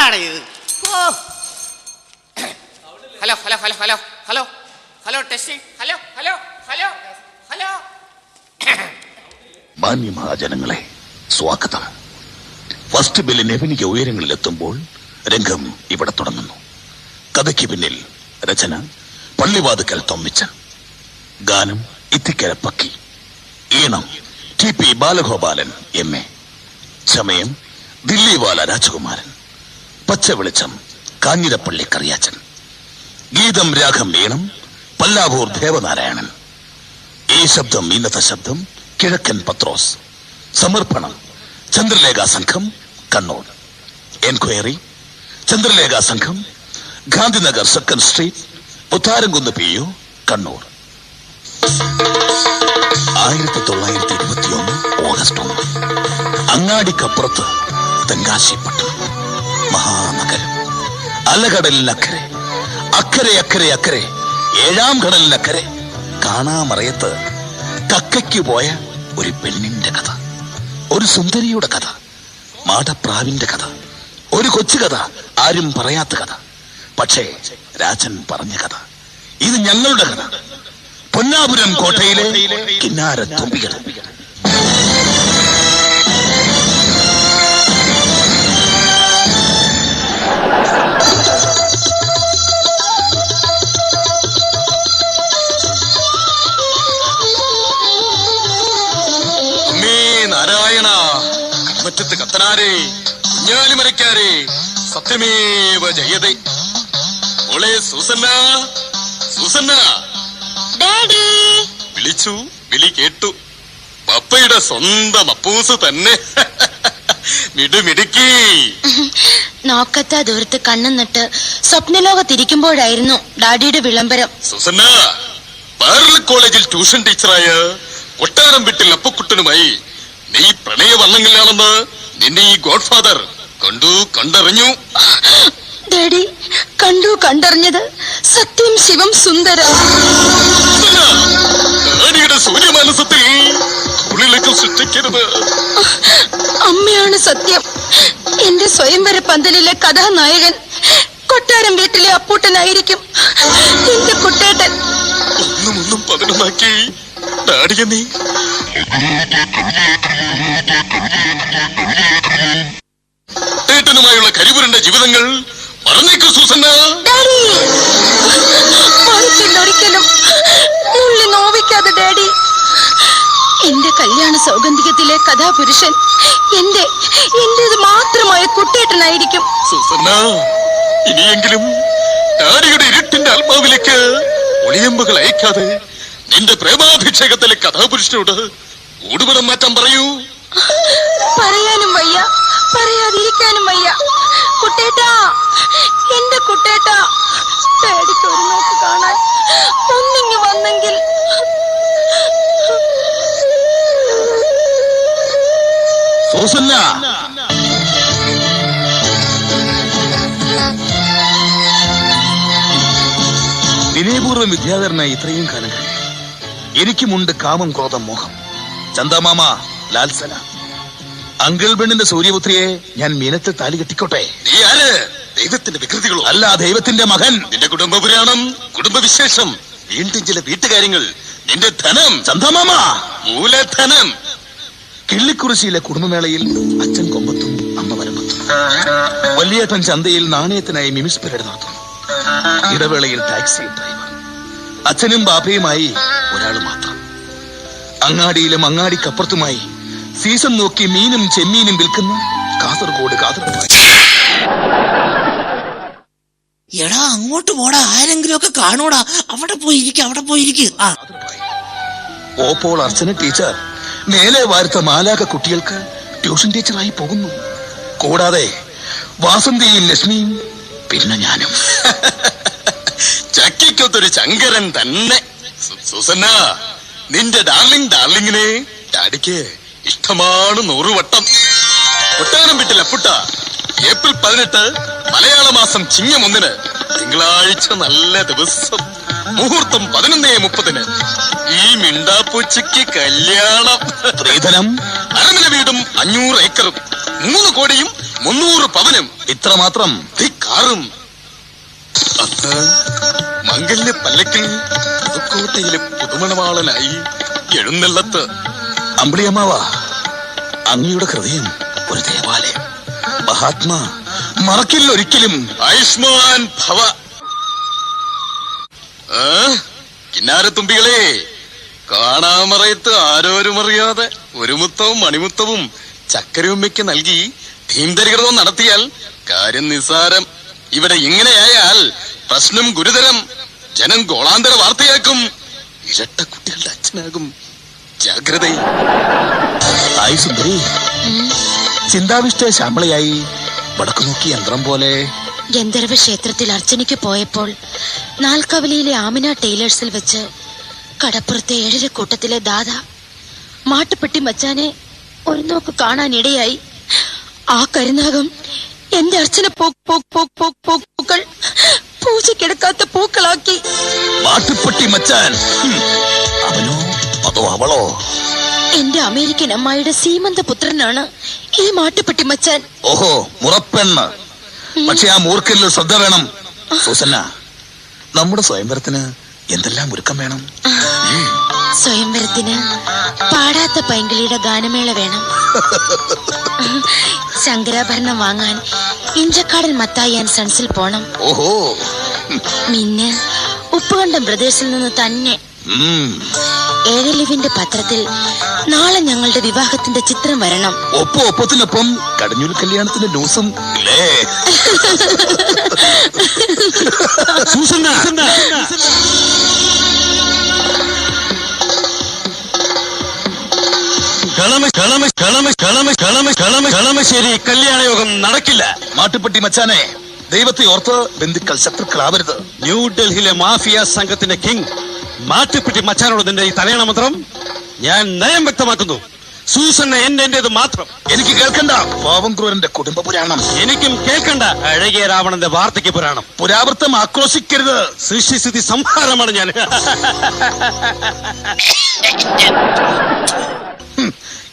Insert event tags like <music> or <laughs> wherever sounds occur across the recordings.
എന്താടാ ഇത്? ഓ. Hello hello hello hello hello. Hello testing hello hello hello hello. മാന്യമഹാജനങ്ങളെ സ്വാഗതം. First ബില്ലിന് എവനിക്ക് ഉയരങ്ങളിലെത്തുമ്പോൾ രംഗം ഇവിടെ തുടങ്ങുന്നു. കഥയ്ക്ക് പിന്നിൽ രചന പള്ളിവാതുക്കൽ തൊമ്മിച്ച ഗാനം ഇത്തിക്കര പക്കി ഈണം T P Balagopalan M A ചമയം ദില്ലിവാല രാജകുമാരൻ. പച്ച വെളിച്ചം കാഞ്ഞിരപ്പള്ളി കറിയാച്ചൻ ഗീതം രാഗം വേണം പല്ലാവൂർ ദേവനാരായണൻ. ഈ ശബ്ദം ഇന്നത്തെ ശബ്ദം കിഴക്കൻ പത്രോസ്. സമർപ്പണം ചന്ദ്രലേഖ സംഘം കണ്ണൂർ. എൻക്വയറി ചന്ദ്രലേഖ സംഘം Gandhinagar second street Uttaramkunnu P U Kannur. ആയിരത്തി തൊള്ളായിരത്തി ഇരുപത്തിയൊന്ന് ഓഗസ്റ്റ് ഒന്ന്. അങ്ങാടിക്കപ്പുറത്ത് തെങ്കാശിപ്പട്ടണം മഹാനഗരം അലകടലിനക്കരെ അക്കരെ അക്കരെ അക്കരെ ഏഴാം കടലിനക്കരെ കാണാമറയത്ത് കക്കയ്ക്ക് പോയ ഒരു പെണ്ണിന്റെ കഥ ഒരു സുന്ദരിയുടെ കഥ മാടപ്രാവിന്റെ കഥ ഒരു കൊച്ചു കഥ ആരും പറയാത്ത കഥ. പക്ഷേ രാജൻ പറഞ്ഞ കഥ ഇത് ഞങ്ങളുടെ കഥ. പൊന്നാപുരം കോട്ടയിലെ കിന്നാര തുമ്പികൾ കൺമറ്റത്ത് കത്തനാരേ കുഞ്ഞാലിമരക്കാരേ സത്യമേവ ജയതേ. മോളെ സൂസന്ന സൂസന്ന. ഡാഡി. വിളിച്ചു വിളി കേട്ടു. പപ്പയുടെ സ്വന്തം അപ്പൂസ് തന്നെ. <laughs> മിടുമിടുക്കി. നോക്കത്ത ദൂരത്ത് കണ്ണും നട്ട് സ്വപ്നലോകത്തിരിക്കുമ്പോഴായിരുന്നു ഡാഡിയുടെ വിളംബരം. സുസന്ന പാരൽ കോളേജിൽ ട്യൂഷൻ ടീച്ചറായ കൊട്ടാരം വീട്ടിൽ അപ്പക്കുട്ടനുമായി നീ പ്രണയ പ്രണയവർണങ്ങളിലാണെന്ന് നിന്നെ ഈ ഗോഡ്ഫാദർ കണ്ടു കണ്ടറിഞ്ഞു. ഡാഡി കണ്ടു കണ്ടറിഞ്ഞത് സത്യം ശിവം സുന്ദര. ഡാഡിയുടെ സൂര്യമാനസത്തിൽ സൃഷ്ടിക്കരുത്. അമ്മയാണ് സത്യം. എന്റെ സ്വയംവര പന്തലിലെ കഥാനായകൻ കൊട്ടാരം വീട്ടിലെ അപ്പൂട്ടനായിരിക്കും. എന്റെ കുട്ടേട്ടൻ. ഒന്നും ഒന്നും പതിനൊന്നാക്കി ഡാഡിയെ നീ ഏട്ടനുമായുള്ള കരിപുരണ്ട ജീവിതങ്ങൾ മറന്നേക്കു സൂസന്ന. ഡാഡി! മറക്കില്ല ഒരിക്കലും ഉള്ളി നോവിക്കാതെ ഡാഡി. എന്റെ കല്യാണ സൗഗന്ധികത്തിലെ കഥാപുരുഷൻ എന്റെ എന്റേത് മാത്രമായ കുട്ടേട്ടനായിരിക്കും സൂസന്ന ഇനിയെങ്കിലും ഡാഡിയുടെ ഇരുട്ടിന്റെ ആത്മാവിലേക്ക് ഒളിയമ്പുകൾ അയക്കാതെ നിന്റെ പ്രേമാഭിഷേകത്തിലെ കഥാപുരുഷനോട് ഊടുപടം മാറ്റാൻ പറയൂ. പറയാനും വയ്യ. പറയാതിരിക്കാനും വയ്യ. കുട്ടേട്ടാ എന്റെ കുട്ടേട്ടാ ഡാഡിക്ക് ഒരു നോക്ക് കാണാൻ ഒന്നിങ്ങി വന്നെങ്കിൽ. സൂസന്ന. വിനയപൂർവം വിദ്യാധരനായി ഇത്രയും കാലം എനിക്കുമുണ്ട് കാമം ക്രോധം മോഹം. ചന്ദമാമ ലാൽസന. അങ്കിൾ പെണ്ണിന്റെ സൂര്യപുത്രിയെ ഞാൻ മീനത്തെ താലി കെട്ടിക്കോട്ടെ? നീ ആര്? ദൈവത്തിന്റെ വികൃതികളോ? അല്ല ദൈവത്തിന്റെ മകൻ. നിന്റെ കുടുംബപുരാണം കുടുംബവിശേഷം വീണ്ടും ചില വീട്ടുകാര്യങ്ങൾ നിന്റെ ധനം. ചന്ദമാമ! മൂലധനം. കിള്ളിക്കുറിശിയിലെ കുടുംബമേളയിൽ അച്ഛൻ കൊമ്പത്തും അമ്മ വരമ്പത്തും. വലിയേട്ടൻ ചന്തയിൽ നാണയത്തിനായി മിമിസ് പരേഡ് നടത്തുന്നു. ഇടവേളയിൽ ടാക്സി ഡ്രൈവർ. അച്ഛനും ബാബയുമായി ഒരാൾ മാത്രം. അങ്ങാടിയിലും അങ്ങാടിക്കപ്പുറത്തുമായി സീസൺ നോക്കി മീനും ചെമ്മീനും വിൽക്കുന്ന കാസർഗോഡ് കാസർഗോഡ്. എടാ അങ്ങോട്ട് പോടാ. ആരെങ്കിലും ഒക്കെ കാണൂടാ. അവിടെ പോയിരിക്കും അവിടെ പോയിരിക്കും. ആ. ഓപ്പോൾ അർച്ചന ടീച്ചർ മേലെ വാർത്ത മാലാക കുട്ടികൾക്ക് ട്യൂഷൻ ടീച്ചറായി പോകുന്നു. കൂടാതെ വാസന്തിയും ലക്ഷ്മിയും പിന്നെ ഞാനും. <laughs> ചക്കിക്കൊത്തൊരു ചങ്കരൻ തന്നെ. സുസന്ന നിന്റെ ഡാർലിംഗ് ഡാർലിങ്ങിനെ ഡാഡിക്ക് ഇഷ്ടമാണ് നൂറുവട്ടം. ഒട്ടകനം വിട്ടില്ല പുട്ട. ഏപ്രിൽ പതിനെട്ട് മലയാള മാസം ചിങ്ങം ഒന്നിന് തിങ്കളാഴ്ച നല്ല ദിവസം മുഹൂർത്തം പതിനൊന്നേ മുപ്പതിന്. ഈ മിണ്ടാപ്പൂച്ചയ്ക്ക് കല്യാണം. സ്ത്രീധനം അരമന വീടും അഞ്ഞൂറ് ഏക്കറും. മൂന്ന് കോടിയും മുന്നൂറ് പവനും. ഇത്ര മാത്രം കാറും. മംഗല്യ പല്ലക്കിൽ പുതുക്കോട്ടയിലെ പുതുമണവാളനായി എഴുന്നള്ളത്ത് അമ്പിളിയമ്മാവ. അങ്ങയുടെ ഹൃദയം ഒരു ദേവാലയം. മഹാത്മാ മറക്കില്ല ഒരിക്കലും ആയുഷ്മാൻ ഭവ. കിന്നാരത്തുമ്പികളെ കാണാമറയത്ത് ആരോരും അറിയാതെ ഒരു മുത്തവും മണിമുത്തവും ചക്കരയുമ്മയ്ക്ക് നൽകി ഭീംതരികൃതം നടത്തിയാൽ കാര്യം നിസാരം ഇവിടെ ഇങ്ങനെയായാൽ പ്രശ്നം ഗുരുതരം. ജനം ഗോളാന്തര വാർത്തയാക്കും. ഇരട്ട കുട്ടികളുടെ അച്ഛനാകും ജാഗ്രത ആയി സുന്ദരി. ചിന്താവിഷ്ട ശാമ്പളയായി വടക്കു നോക്കി യന്ത്രം പോലെ. ഗന്ധർവ ക്ഷേത്രത്തിൽ അർച്ചനയ്ക്ക് പോയപ്പോൾ നാൽക്കവലിയിലെ ആമിന ടൈലേഴ്സിൽ വെച്ച് കടപ്പുറത്തെ ഏഴര കൂട്ടത്തിലെ ദാദ മാട്ടുപ്പെട്ടി മച്ചാനെ ഒരു നോക്ക് കാണാനിടയായി. ആ കരുനാഗം എന്റെ അർച്ചന പോക്ക് പോക്ക് പോക്ക് പോക്ക് പോക്കുകൾ പൂക്കൾ പൂജക്കെടുക്കാത്ത പൂക്കളാക്കി. മാട്ടുപ്പെട്ടി മച്ചാൻ. അവനോ അതോ അവളോ? എന്റെ അമേരിക്കൻ അമ്മായിയുടെ സീമന്ത പുത്രനാണ് ഈ മാട്ടുപ്പെട്ടി മച്ചാൻ. ഓഹോ മുറപ്പെണ്ണ്. പക്ഷെ ആ മൂർഖനിൽ ശ്രദ്ധ വേണം. സൂസന്ന നമ്മുടെ സ്വയംവരത്തിന് എന്തെല്ലാം ഒരുക്കം വേണം? സ്വയംവരത്തിന് പാടാത്ത പൈങ്കിളിയുടെ ഗാനമേള വേണം. <laughs> ശങ്കരാഭരണം വാങ്ങാൻ ഇഞ്ചക്കാടൻ മത്തായി ആൻഡ് സൺസിൽ പോണം. ഓഹോ. പിന്നെ ഉപ്പുകണ്ടം ബ്രദേഴ്സിൽ നിന്ന് തന്നെ. ഏഴലിവിന്റെ പത്രത്തിൽ നാളെ ഞങ്ങളുടെ വിവാഹത്തിന്റെ ചിത്രം വരണം. ഒപ്പം ഒപ്പത്തിനൊപ്പം കടഞ്ഞൂൽ കല്യാണത്തിന്റെ ന്യൂസും കളമശ്ശേരി കല്യാണയോഗം നടക്കില്ല. മാട്ടുപ്പെട്ടി മച്ചാനെ ദൈവത്തെ ഓർത്ത് ബന്ധുക്കൾ ശത്രുക്കളാവരുത്. ന്യൂഡൽഹിയിലെ മാഫിയ സംഘത്തിന്റെ കിങ് മാട്ടുപ്പെട്ടി മച്ചാനോട് നിന്റെ ഈ തലയണ മന്ത്രം ഞാൻ നയം വ്യക്തമാക്കുന്നു. സൂസന്ന എന്റെ എന്റേത് മാത്രം. എനിക്ക് കേൾക്കണ്ട. പാവം ക്രൂരന്റെ കുടുംബ പുരാണം. എനിക്കും കേൾക്കണ്ട. അഴകിയ രാവണന്റെ വാർത്തയ്ക്ക് പുരാണം. പുരാവൃത്തം ആക്രോശിക്കരുത്. സൃഷ്ടിസ്ഥിതി സംഹാരമാണ് ഞാൻ. <laughs>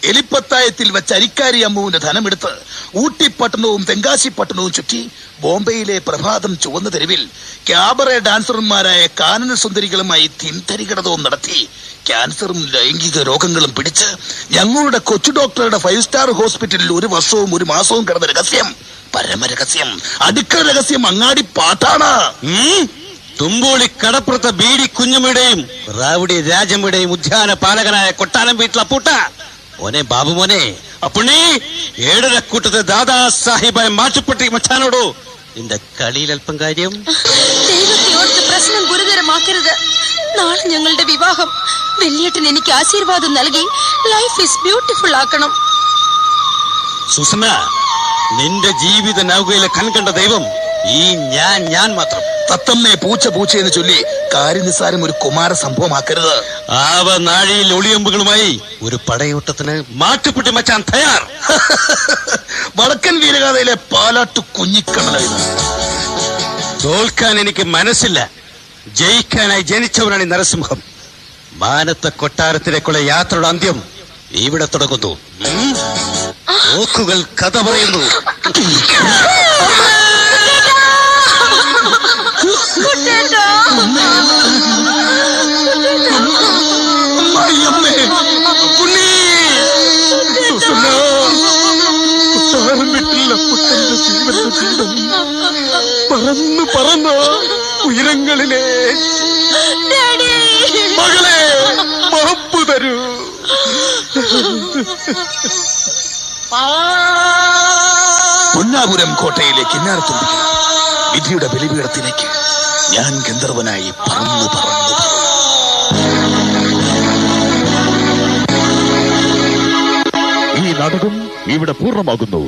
എലിപ്പത്തായത്തിൽ വെച്ച് അരിക്കാരി അമ്മുവിന്റെ ധനമെടുത്ത് ഊട്ടി പട്ടണവും തെങ്കാശി പട്ടണവും ചുറ്റി ബോംബെയിലെ പ്രഭാതം ചുവന്ന തെരുവിൽ ക്യാബറെ ഡാൻസർമാരായ കാനന സുന്ദരികളുമായി തിൻതരികിടതവും നടത്തി ക്യാൻസറും ലൈംഗിക രോഗങ്ങളും പിടിച്ച് ഞങ്ങളുടെ കൊച്ചു ഡോക്ടറുടെ ഫൈവ് സ്റ്റാർ ഹോസ്പിറ്റലിൽ ഒരു വർഷവും ഒരു മാസവും കിടന്ന രഹസ്യം. പരമരഹസ്യം അടുക്കള രഹസ്യം അങ്ങാടി പാട്ടാണ്? തുമ്പോളി കടപ്പുറത്തെ ബീഡി കുഞ്ഞമ്മയുടെയും റാവുടി രാജമ്മയുടെയും ഉദ്യാന പാലകനായ കൊട്ടാരം വീട്ടിൽ മോനെ ബാബു മോനെ അപ്പുണ്ണി ഏഴരക്കൂട്ടത്തെ ദാദാ സാഹിബായി മാറ്റുപ്പെട്ടി മച്ചാനോടോ. നിന്റെ കളിയിൽ അല്പം കാര്യം. ദൈവത്തെ പ്രശ്നം ഗുരുതരമാക്കരുത്. നാളെ ഞങ്ങളുടെ വിവാഹം. വെള്ളിയേട്ടൻ എനിക്ക് ആശീർവാദം നൽകി ലൈഫ് ഇസ് ബ്യൂട്ടിഫുൾ ആക്കണം. സുസന നിന്റെ ജീവിത നൗകയിലെ കൺകണ്ട ദൈവം ഈ ഞാൻ ഞാൻ മാത്രം. തത്തമ്മേ പൂച്ച പൂച്ച എന്ന് ചൊല്ലി കാര്യനിസാരം ഒരു കുമാര സംഭവമാക്കരുത്. ആവ നാഴിയിൽ ഒളിയമ്പുകളുമായി ഒരു പടയോട്ടത്തിന് മാട്ടുപ്പെട്ടി മച്ചാൻ തയ്യാർ. <laughs> വടക്കൻ വീരഗാഥയിലെ പാലാട്ടു കുഞ്ഞിക്കണ്ണന തോൽക്കാൻ എനിക്ക് മനസ്സില്ല. ജയിക്കാനായി ജനിച്ചവനാണ് ഈ നരസിംഹം. മാനത്തെ കൊട്ടാരത്തിലേക്കുള്ള യാത്രയുടെ അന്ത്യം ഇവിടെ തുടങ്ങുന്നു? ഓക്കുകൾ കഥ പറയുന്നു. ജീവന്റെ ജീവൻ പറന്നു പറന്ന് ഉയരങ്ങളിലെ മകളെ മാപ്പ് തരൂ. പൊന്നാപുരം കോട്ടയിലെ കിന്നാരത്തുമ്പിക്ക് വിധിയുടെ ബലിപീഠത്തിലേക്ക് ഞാൻ ഗന്ധർവനായി പറന്നു പറന്നു. ഈ നാടകം ഇവിടെ പൂർണമാകുന്നു